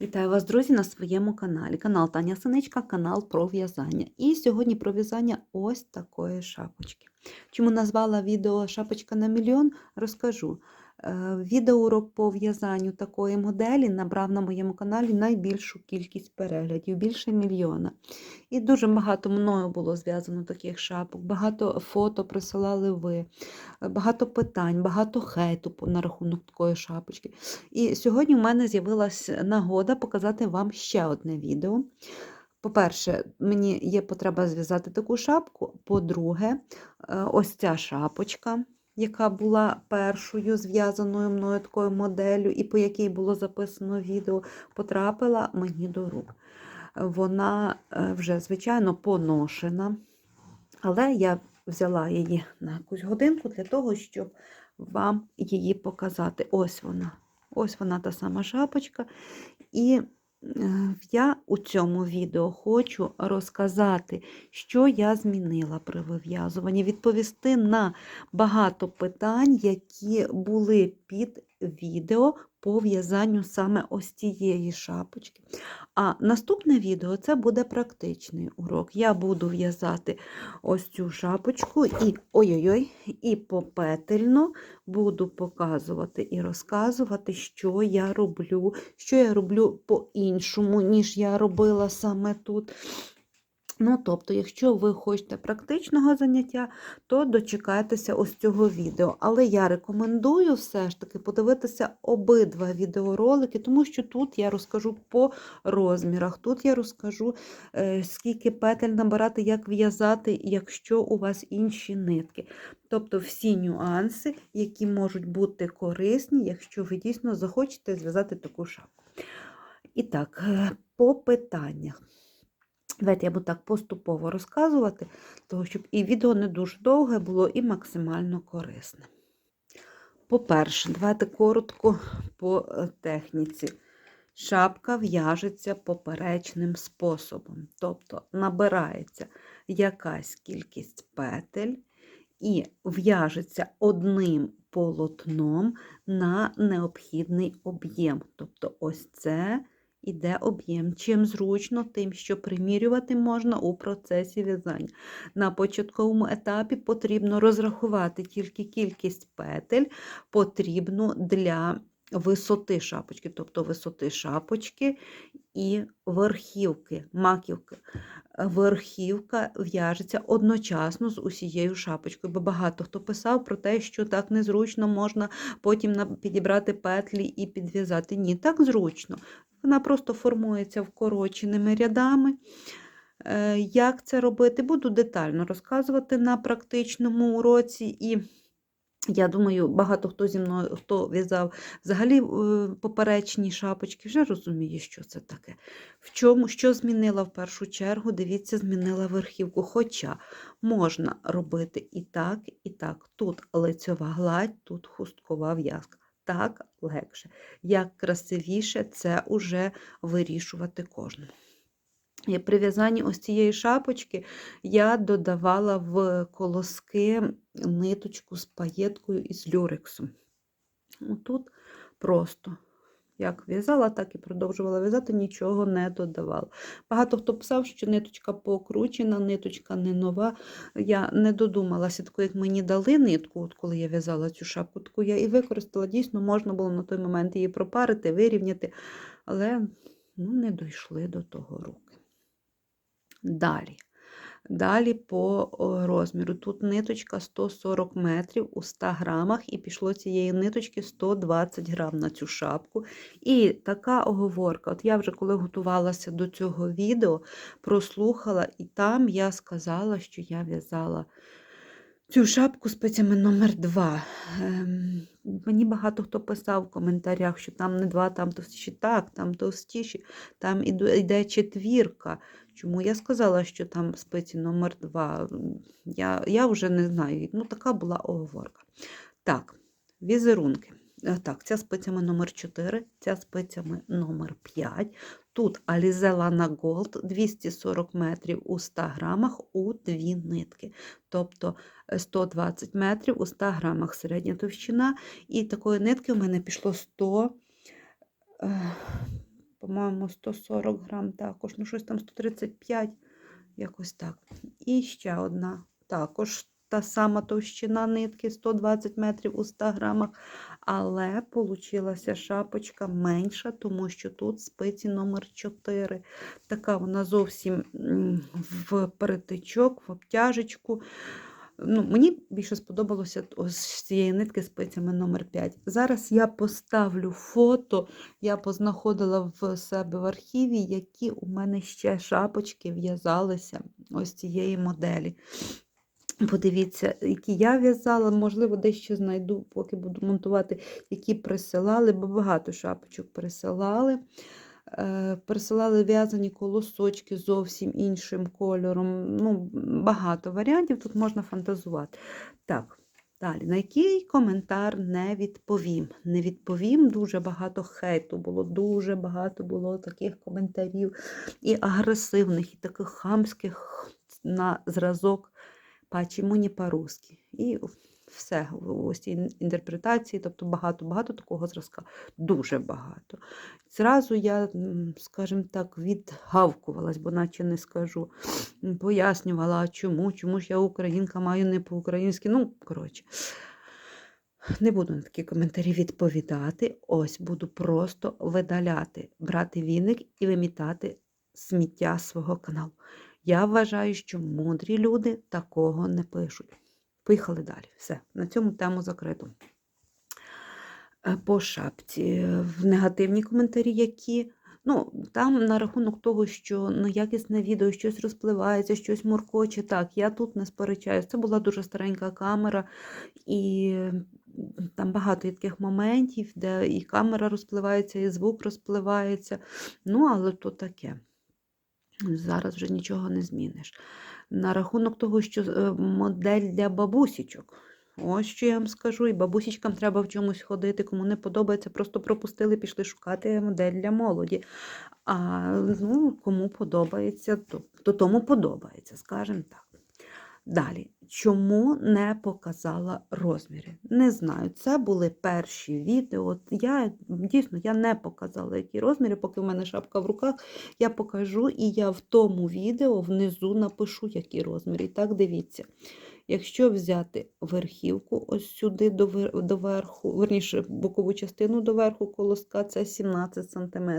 Вітаю вас, друзі, на своєму каналі. Канал Таня Синичка, канал про в'язання. І сьогодні про в'язання ось такої шапочки. Чому назвала відео Шапочка на мільйон, розкажу. Е, Відеоурок по в'язанню такої моделі набрав на моєму каналі найбільшу кількість переглядів, більше мільйона. І дуже багато мною було зв'язано таких шапок, багато фото присилали ви, багато питань, багато хейту на рахунок такої шапочки. І сьогодні в мене з'явилася нагода показати вам ще одне відео. По-перше, мені є потреба зв'язати таку шапку. По-друге, е, ось ця шапочка, яка була першою зв'язаною мною такою моделлю, і по якій було записано відео, потрапила мені до рук. Вона е, вже, звичайно, поношена, але я взяла її на якусь годинку для того, щоб вам її показати. Ось вона. Ось вона та сама шапочка. І я у цьому відео хочу розказати, що я змінила при вив'язуванні, відповісти на багато питань, які були під відео по в'язанню саме ось цієї шапочки. А наступне відео це буде практичний урок. Я буду в'язати ось цю шапочку і ой-ой-ой, і попетельно буду показувати і розказувати, що я роблю, що я роблю по-іншому, ніж я робила саме тут. Ну, тобто, якщо ви хочете практичного заняття, то дочекайтеся ось цього відео. Але я рекомендую все ж таки подивитися обидва відеоролики, тому що тут я розкажу по розмірах, тут я розкажу, е, скільки петель набирати, як в'язати, якщо у вас інші нитки. Тобто всі нюанси, які можуть бути корисні, якщо ви дійсно захочете зв'язати таку шапку. І так, е, по питаннях. Давайте я буду так поступово розказувати, того, щоб і відео не дуже довге було, і максимально корисне. По-перше, давайте коротко по е, техніці. Шапка в'яжеться поперечним способом, тобто набирається якась кількість петель і в'яжеться одним полотном на необхідний об'єм. Тобто, ось це іде об'єм. Чим зручно, тим, що примірювати можна у процесі в'язання. На початковому етапі потрібно розрахувати тільки кількість петель, потрібну для висоти шапочки, тобто висоти шапочки і верхівки, маківки. Верхівка в'яжеться одночасно з усією шапочкою, бо багато хто писав про те, що так незручно можна потім підібрати петлі і підв'язати. Ні, так зручно. Вона просто формується вкороченими рядами. Е, Як це робити, буду детально розказувати на практичному уроці. І я думаю, багато хто зі мною хто в'язав взагалі е, поперечні шапочки, вже розуміє, що це таке. В чому, що змінила в першу чергу, дивіться, змінила верхівку. Хоча можна робити і так, і так. Тут лицьова гладь, тут хусткова в'язка. Так легше. Як красивіше, це уже вирішувати кожному. І при в'язанні ось цієї шапочки я додавала в колоски ниточку з паєткою із люрексом. Тут просто як в'язала, так і продовжувала в'язати, нічого не додавала. Багато хто писав, що ниточка покручена, ниточка не нова. Я не додумалася, таку, як мені дали нитку, от коли я в'язала цю шапку, таку я і використала. Дійсно, можна було на той момент її пропарити, вирівняти, але ну, не дійшли до того руки. Далі. Далі по розміру. Тут ниточка 140 метрів у 100 грамах, і пішло цієї ниточки 120 грам на цю шапку. І така оговорка. От я вже коли готувалася до цього відео, прослухала, і там я сказала, що я в'язала цю шапку спицями номер 2 Ем, мені багато хто писав в коментарях, що там не два, там товстіші. Так, там товстіші, там йде четвірка. Чому я сказала, що там спиці номер 2 Я, я вже не знаю. Ну, така була оговорка. Так, візерунки. Е, Так, ця спицями номер 4, ця спицями номер 5. Тут Lana Gold 240 метрів у 100 грамах у дві нитки. Тобто е, 120 метрів у 100 грамах середня товщина. І такої нитки в мене пішло 100. е, по-моєму, 140 грам також, ну щось там 135, якось так. І ще одна, також та сама товщина нитки, 120 метрів у 100 грамах, але получилася шапочка менша, тому що тут спиці номер 4. Така вона зовсім в перетичок, в обтяжечку. Ну, мені більше сподобалося ось цієї нитки спицями номер 5. Зараз я поставлю фото, я познаходила в себе в архіві, які у мене ще шапочки в'язалися ось цієї моделі. Подивіться, які я в'язала, можливо, дещо знайду, поки буду монтувати, які присилали, бо багато шапочок присилали. Е, Присилали в'язані колосочки зовсім іншим кольором. Ну, Багато варіантів, тут можна фантазувати. Так, далі, на який коментар не відповім? Не відповім, дуже багато хейту було, дуже багато було таких коментарів і агресивних, і таких хамських на зразок «Почему не по-русски?» І все, ось ці інтерпретації, тобто багато-багато такого зразка, дуже багато. Зразу я, скажімо так, відгавкувалась, бо наче не скажу, пояснювала, чому, чому ж я українка маю не по-українськи. Ну, коротше. Не буду на такі коментарі відповідати. Ось буду просто видаляти, брати віник і вимітати сміття свого каналу. Я вважаю, що мудрі люди такого не пишуть. Поїхали далі. Все, на цьому тему закрито. Е, По шапці. В негативні коментарі, які. Ну, там на рахунок того, що неякісне відео, щось розпливається, щось моркоче. Так, я тут не сперечаюся. Це була дуже старенька камера, і там багато таких моментів, де і камера розпливається, і звук розпливається. Ну, але то таке. Зараз вже нічого не зміниш. На рахунок того, що е, модель для бабусічок. Ось що я вам скажу, і бабусічкам треба в чомусь ходити, кому не подобається, просто пропустили, пішли шукати модель для молоді. А ну, кому подобається, то, то тому подобається, скажімо так. Далі, чому не показала розміри? Не знаю. Це були перші відео. Я дійсно я не показала, які розміри, поки в мене шапка в руках. Я покажу, і я в тому відео внизу напишу, які розміри. Так, дивіться. Якщо взяти верхівку ось сюди до верху, верніше бокову частину до верху колоска, це 17 см.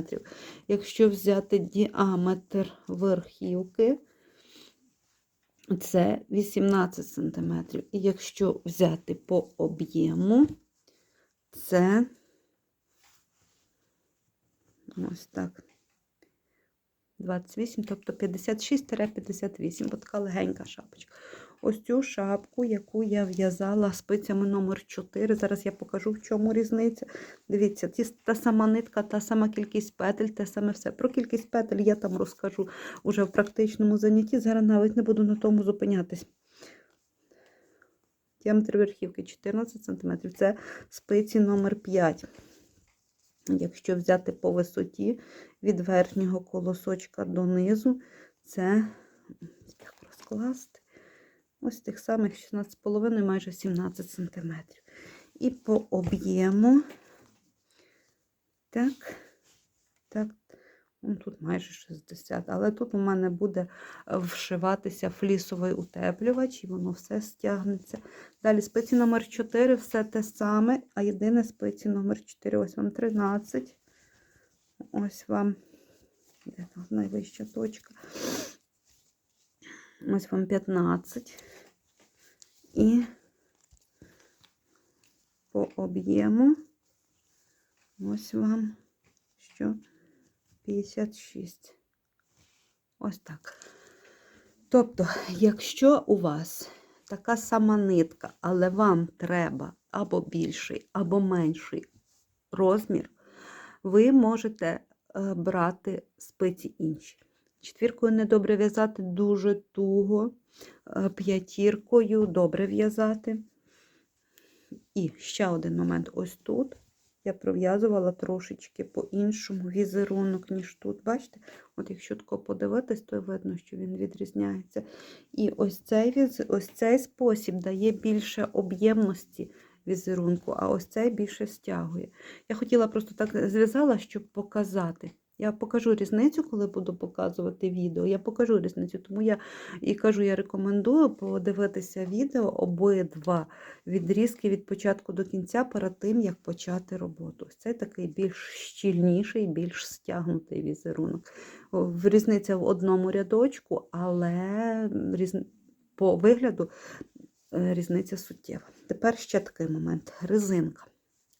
Якщо взяти діаметр верхівки, це 18 см. І якщо взяти по об'єму, це ось так. 28, тобто 56-58, бо така легенька шапочка. Ось цю шапку, яку я в'язала спицями номер 4. Зараз я покажу, в чому різниця. Дивіться, та сама нитка, та сама кількість петель, те саме все. Про кількість петель я там розкажу уже в практичному занятті. Зараз навіть не буду на тому зупинятись. Діаметр верхівки 14 см. Це спиці номер 5. Якщо взяти по висоті від верхнього колосочка до низу, це як розкласти. Ось тих самих 16,5, майже 17 см. І по об'єму, так, так, тут майже 60, але тут у мене буде е, вшиватися флісовий утеплювач, і воно все стягнеться. Далі спиці номер 4, все те саме, а єдине спиці номер 4, ось вам 13. Ось вам де найвища точка. Ось вам 15. І по об'єму ось вам що 56. Ось так. Тобто, якщо у вас така сама нитка, але вам треба або більший, або менший розмір, ви можете е, брати спиці інші. Четвіркою недобре в'язати дуже туго, е, п'ятіркою добре в'язати. І ще один момент: ось тут я пров'язувала трошечки по-іншому візерунок, ніж тут. Бачите? От якщо тако подивитись, то видно, що він відрізняється. І ось цей, ось цей спосіб дає більше об'ємності візерунку, а ось цей більше стягує. Я хотіла просто так зв'язала, щоб показати. Я покажу різницю, коли буду показувати відео. Я покажу різницю, тому я і кажу, я рекомендую подивитися відео обидва відрізки від початку до кінця перед тим, як почати роботу. Ось Це такий більш щільніший, більш стягнутий візерунок. Різниця в одному рядочку, але по вигляду е, різниця суттєва. Тепер ще такий момент: резинка.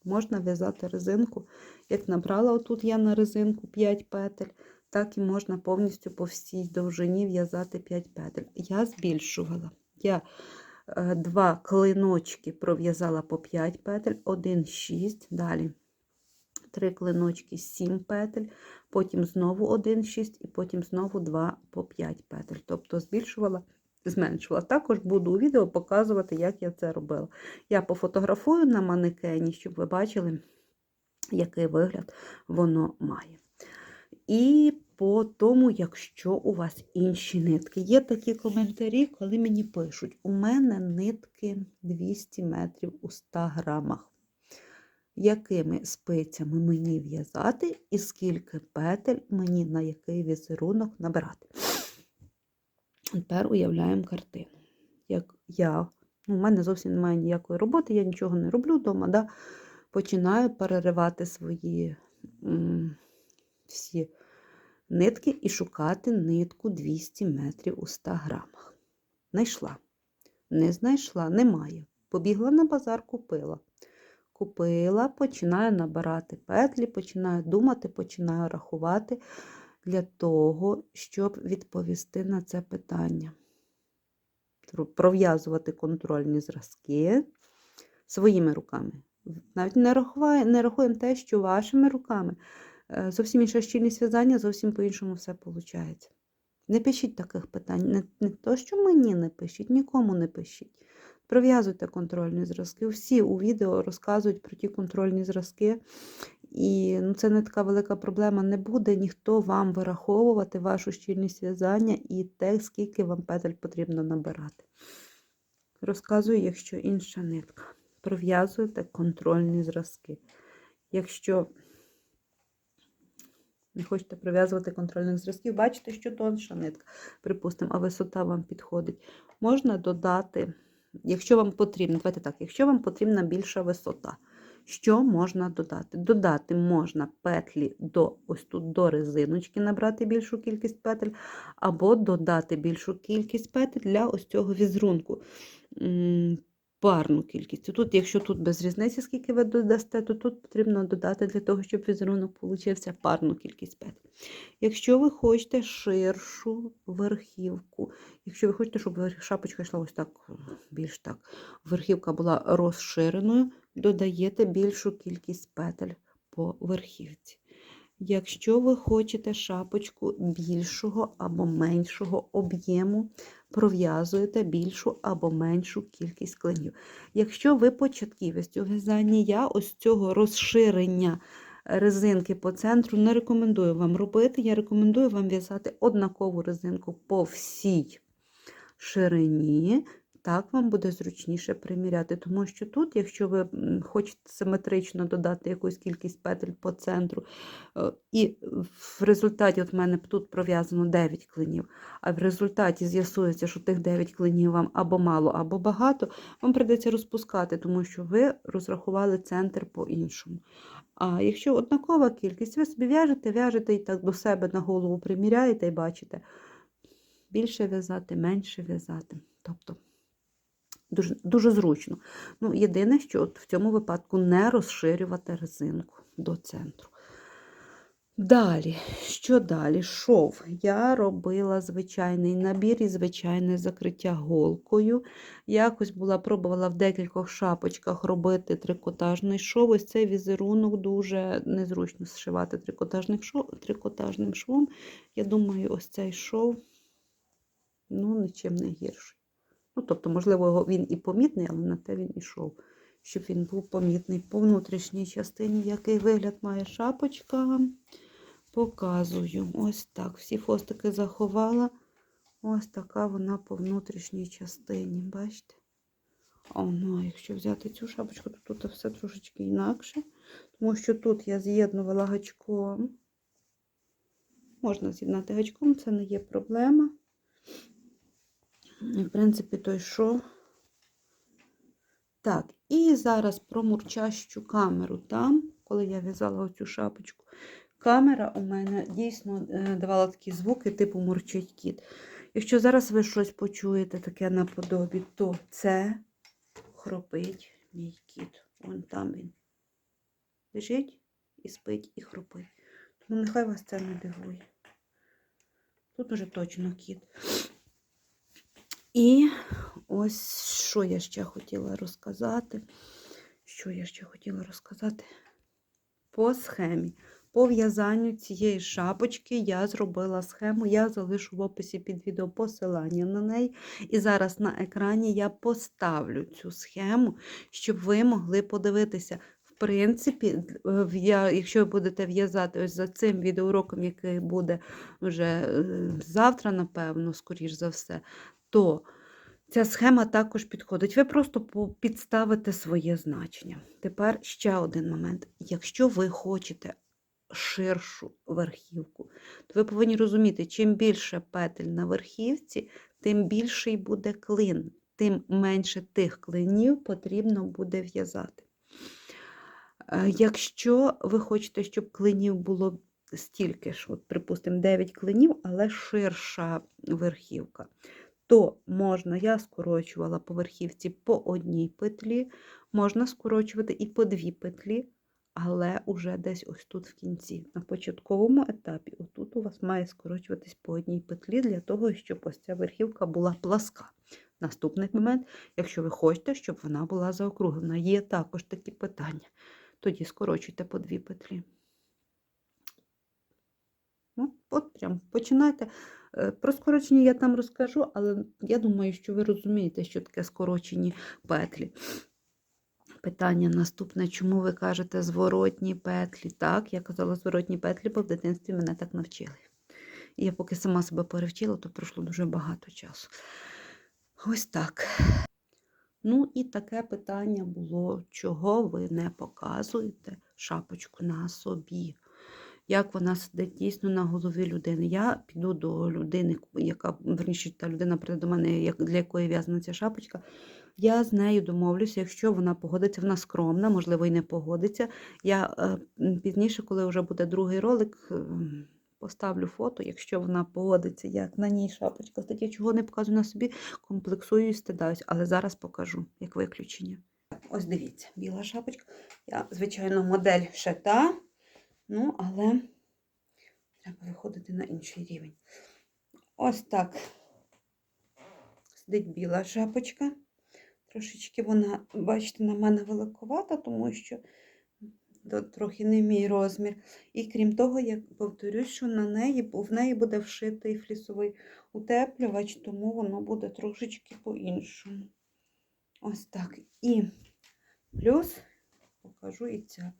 Можна в'язати резинку, як набрала отут я на резинку 5 петель, так і можна повністю по всій довжині в'язати 5 петель. Я збільшувала. Я е, два клиночки пров'язала по 5 петель, один 6, далі три клиночки 7 петель, потім знову один 6 і потім знову 2 по 5 петель. Тобто збільшувала, зменшувала. Також буду у відео показувати, як я це робила. Я пофотографую на манекені, щоб ви бачили, який вигляд воно має. І по тому, якщо у вас інші нитки. Є такі коментарі, коли мені пишуть: у мене нитки 200 метрів у 100 грамах. Якими спицями мені в'язати, і скільки петель мені на який візерунок набирати? Тепер уявляємо картину. Як я, ну, у мене зовсім немає ніякої роботи, я нічого не роблю вдома, да? починаю переривати свої м, всі нитки і шукати нитку 200 метрів у 100 грамах. Знайшла. Не знайшла, немає. Побігла на базар, купила. Купила, починаю набирати петлі, починаю думати, починаю рахувати для того, щоб відповісти на це питання. Пров'язувати контрольні зразки своїми руками. Навіть не рахуємо, не рахуємо те, що вашими руками е, зовсім інша щільність в'язання, зовсім по-іншому все виходить. Не пишіть таких питань. Не, не то, що мені не пишіть, нікому не пишіть. Пров'язуйте контрольні зразки. Всі у відео розказують про ті контрольні зразки. І ну, це не така велика проблема. Не буде ніхто вам вираховувати вашу щільність в'язання і те, скільки вам петель потрібно набирати. Розказую, якщо інша нитка. Пров'язуйте контрольні зразки. Якщо не хочете пров'язувати контрольних зразків, бачите, що тонша нитка, припустимо, а висота вам підходить. Можна додати, якщо вам потрібно, давайте так, якщо вам потрібна більша висота, що можна додати? Додати можна петлі до ось тут до резиночки, набрати більшу кількість петель, або додати більшу кількість петель для ось цього візерунку. Парну кількість. Тут, якщо тут без різниці, скільки ви додасте, то тут потрібно додати для того, щоб візерунок получився парну кількість петель. Якщо ви хочете ширшу верхівку, якщо ви хочете, щоб шапочка йшла ось так, більш так, верхівка була розширеною, додаєте більшу кількість петель по верхівці. Якщо ви хочете шапочку більшого або меншого об'єму, пров'язуєте більшу або меншу кількість клинів. Якщо ви початківець у в'язанні, я ось цього розширення резинки по центру не рекомендую вам робити. Я рекомендую вам в'язати однакову резинку по всій ширині. Так вам буде зручніше приміряти, тому що тут, якщо ви хочете симетрично додати якусь кількість петель по центру, е, і в результаті от в мене тут пров'язано 9 клинів, а в результаті з'ясується, що тих 9 клинів вам або мало, або багато, вам прийдеться розпускати, тому що ви розрахували центр по-іншому. А якщо однакова кількість, ви собі в'яжете, в'яжете і так до себе на голову приміряєте і бачите, більше в'язати, менше в'язати. Тобто дуже, дуже зручно. Ну, єдине, що от в цьому випадку не розширювати резинку до центру. Далі, що далі? Шов. Я робила звичайний набір і звичайне закриття голкою. Якось була пробувала в декількох шапочках робити трикотажний шов. Ось цей візерунок дуже незручно зшивати шов, трикотажним швом. Я думаю, ось цей шов ну, нічим не гірший. Ну, тобто, можливо, він і помітний, але на те він і йшов, щоб він був помітний по внутрішній частині, який вигляд має шапочка. Показую. Ось так. Всі фостики заховала. Ось така вона по внутрішній частині. Бачите? О, ну, а якщо взяти цю шапочку, то тут все трошечки інакше. Тому що тут я з'єднувала гачком. Можна з'єднати гачком, це не є проблема. В принципі, той що. Так, і зараз про мурчащу камеру там, коли я в'язала оцю шапочку. Камера у мене дійсно е, давала такі звуки, типу мурчить кіт. Якщо зараз ви щось почуєте таке наподобі, то це хропить мій кіт. Вон там він лежить і спить, і хропить. Тому нехай вас це не дивує. Тут уже точно кіт. І ось що я ще хотіла розказати. Що я ще хотіла розказати? По схемі. По в'язанню цієї шапочки я зробила схему, я залишу в описі під відео посилання на неї. І зараз на екрані я поставлю цю схему, щоб ви могли подивитися. В принципі, е, якщо ви будете в'язати ось за цим відеоуроком, який буде вже е, завтра, напевно, скоріш за все, то ця схема також підходить. Ви просто підставите своє значення. Тепер ще один момент. Якщо ви хочете ширшу верхівку, то ви повинні розуміти, чим більше петель на верхівці, тим більший буде клин, тим менше тих клинів потрібно буде в'язати. Е, Якщо ви хочете, щоб клинів було стільки ж, от, припустимо, 9 клинів, але ширша верхівка, то можна, я скорочувала по верхівці по одній петлі, можна скорочувати і по дві петлі, але уже десь ось тут в кінці. На початковому етапі, отут у вас має скорочуватись по одній петлі для того, щоб ось ця верхівка була пласка. Наступний момент, якщо ви хочете, щоб вона була заокруглена, є також такі питання. Тоді скорочуйте по дві петлі. Ну, от прям починайте. Е, Про скорочення я там розкажу, але я думаю, що ви розумієте, що таке скорочені петлі. Питання наступне: чому ви кажете зворотні петлі? Так, я казала зворотні петлі, бо в дитинстві мене так навчили. І я поки сама себе перевчила, то пройшло дуже багато часу. Ось так. Ну і таке питання було, чого ви не показуєте шапочку на собі? Як вона сидить дійсно на голові людини? Я піду до людини, яка верніше та людина прийде до мене, для якої в'язана ця шапочка. Я з нею домовлюся, якщо вона погодиться, вона скромна, можливо, і не погодиться. Я е, пізніше, коли вже буде другий ролик, е, поставлю фото, якщо вона погодиться, як на ній шапочка. Стаття, я чого не показую на собі, комплексую і стидаюсь, але зараз покажу як виключення. Ось дивіться, біла шапочка. Я, звичайно, модель ще та, ну, але треба виходити на інший рівень. Ось так сидить біла шапочка. Трошечки вона, бачите, на мене великовата, тому що трохи не мій розмір. І крім того, я повторюсь, що на неї, в неї буде вшитий флісовий утеплювач, тому воно буде трошечки по-іншому. Ось так. І плюс покажу і ця.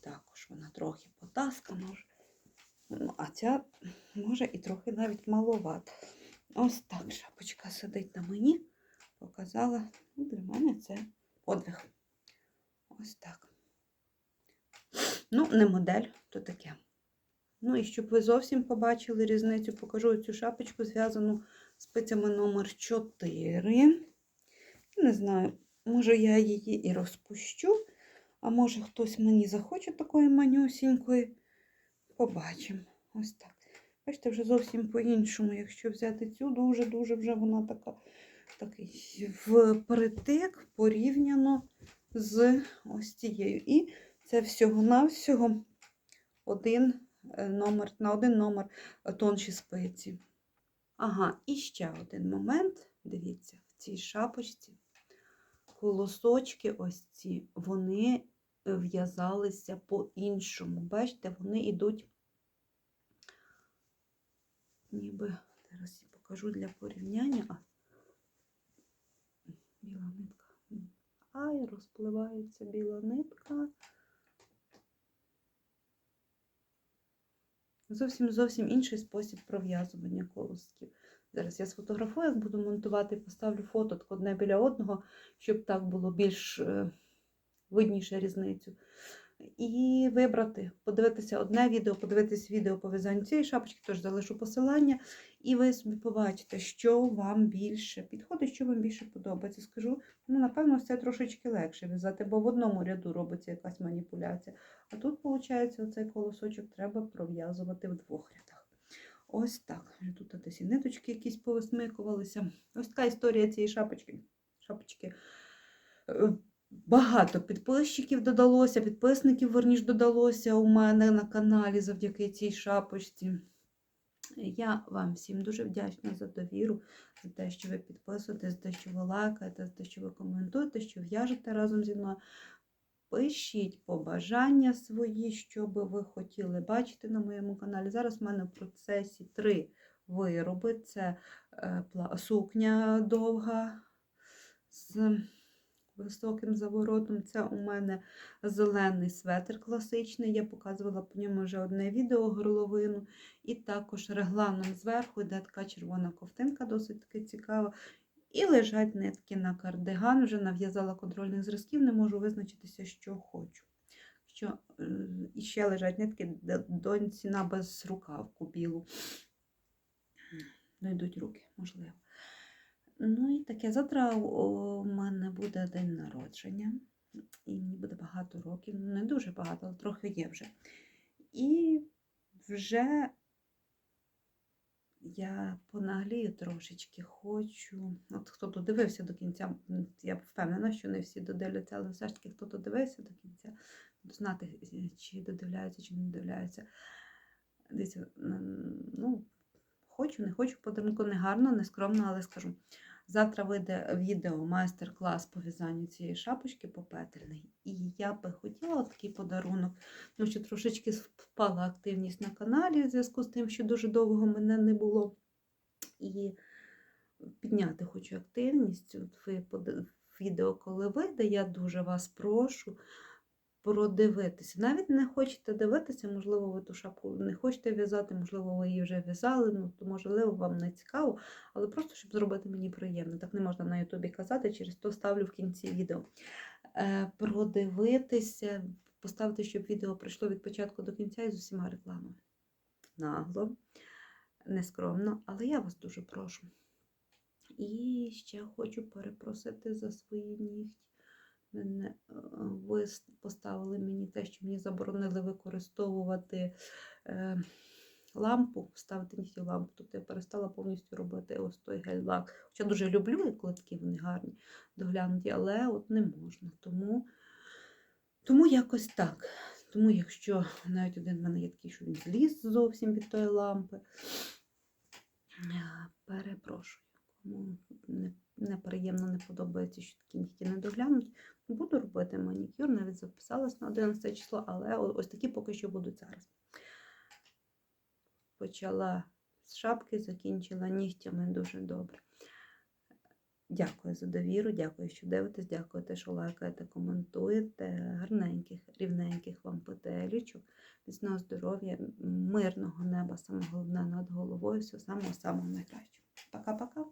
Також вона трохи потаскана. Ну, а ця може і трохи навіть маловата. Ось так шапочка сидить на мені. Показала. Ну, для мене це подвиг. Ось так. Ну, не модель, то таке. Ну і щоб ви зовсім побачили різницю, покажу цю шапочку, зв'язану спицями номер 4. Не знаю, може я її і розпущу, а може хтось мені захоче такої манюсінької. Побачимо. Ось так. Бачите, вже зовсім по-іншому, якщо взяти цю, дуже-дуже вже вона така такий впритик порівняно з ось цією. І це всього-навсього один е, номер, на один номер тонші спиці. Ага, і ще один момент. Дивіться, в цій шапочці колосочки ось ці, вони в'язалися по-іншому. Бачите, вони йдуть, ніби, зараз я покажу для порівняння. А, біла нитка. Ай, розпливається біла нитка. Зовсім зовсім інший спосіб пров'язування колосків. Зараз я сфотографую, буду монтувати, поставлю фото одне біля одного, щоб так було більш е, видніше різницю. і вибрати, подивитися одне відео, подивитися відео по в'язанню цієї шапочки, тож залишу посилання, і ви собі побачите, що вам більше підходить, що вам більше подобається. Скажу, ну, напевно, це трошечки легше в'язати, бо в одному ряду робиться якась маніпуляція. А тут, виходить, оцей колосочок треба пров'язувати в двох рядах. Ось так. Тут десь і ниточки якісь повисмикувалися. Ось така історія цієї шапочки. шапочки. Багато підписчиків додалося, підписників верніш додалося у мене на каналі завдяки цій шапочці. Я вам всім дуже вдячна за довіру, за те, що ви підписуєтесь, за те, що ви лайкаєте, за те, що ви коментуєте, що в'яжете разом зі мною. Пишіть побажання свої, що би ви хотіли бачити на моєму каналі. Зараз в мене в процесі три вироби: це е, сукня довга з високим заворотом. Це у мене зелений светр класичний. Я показувала по ньому вже одне відео горловину. І також регланом зверху йде така червона ковтинка, досить таки цікава. І лежать нитки на кардиган. Вже нав'язала контрольних зразків, не можу визначитися, що хочу. Що, е, і ще лежать нитки доньці на безрукавку білу. Дойдуть руки, можливо. Ну і таке. Завтра у мене буде день народження, і мені буде багато років. Не дуже багато, але трохи є вже. І вже я понаглію трошечки, хочу. От хто додивився до кінця, я впевнена, що не всі додивляться, але все ж таки, хто додивився до кінця, знати, чи додивляються, чи не додивляються. Десь, ну, хочу, не хочу, подарунку не гарно, не скромно, але скажу. Завтра вийде відео майстер-клас по в'язанню цієї шапочки попетельний. І я би хотіла такий подарунок, ну що трошечки впала активність на каналі в зв'язку з тим, що дуже довго мене не було. І підняти хочу активність. От ви відео, коли вийде, я дуже вас прошу продивитися. Навіть не хочете дивитися, можливо, ви ту шапку не хочете в'язати, можливо, ви її вже в'язали, ну то можливо вам не цікаво, але просто щоб зробити мені приємно. Так не можна на Ютубі казати, через то ставлю в кінці відео. Е, продивитися, поставити, щоб відео пройшло від початку до кінця і з усіма рекламами. Нагло, нескромно, але я вас дуже прошу. І ще хочу перепросити за свої нігті. Ви поставили мені те, що мені заборонили використовувати е, лампу, ставити нігті лампу. Тобто я перестала повністю робити ось той гель-лак. Хоча дуже люблю, коли такі вони гарні, доглянуті, але от не можна. Тому, тому якось так. Тому, якщо навіть один в мене є такий, що він зліз зовсім від тої лампи, перепрошую. Кому не, неприємно не подобається, що такі нігті не доглянуть. Буду робити манікюр, навіть записалась на 11 число, але ось такі поки що будуть зараз. Почала з шапки, закінчила нігтями дуже добре. Дякую за довіру, дякую, що дивитесь, дякую, те, що лайкаєте, коментуєте. Гарненьких, рівненьких вам петелючок, міцного здоров'я, мирного неба, саме головне над головою, все самого самого найкращого. Пока-пока.